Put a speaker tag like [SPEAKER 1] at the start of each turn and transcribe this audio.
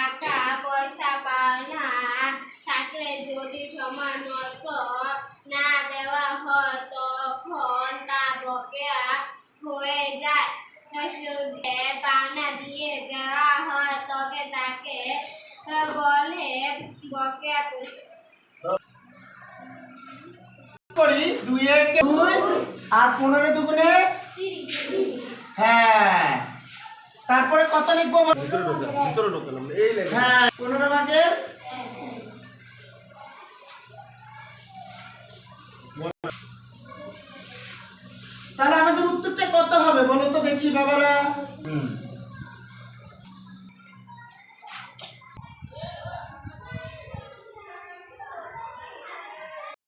[SPEAKER 1] টাকা পয়সা পাওনা থাকলে যদি সময় মতো না দেওয়া হয় তখন তা বকেয়া হয়ে যায়। সুদে পাওনা দিয়ে দেওয়া হয় তবে তাকে বলে বকেয়া
[SPEAKER 2] করি দুই এক দুই আর পনেরো দুগুণে হ্যাঁ। তারপরে কত লিখব হ্যাঁ পনেরো ভাগের তাহলে আমাদের উত্তরটা কত হবে বলো তো দেখি বাবারা?
[SPEAKER 3] হুম।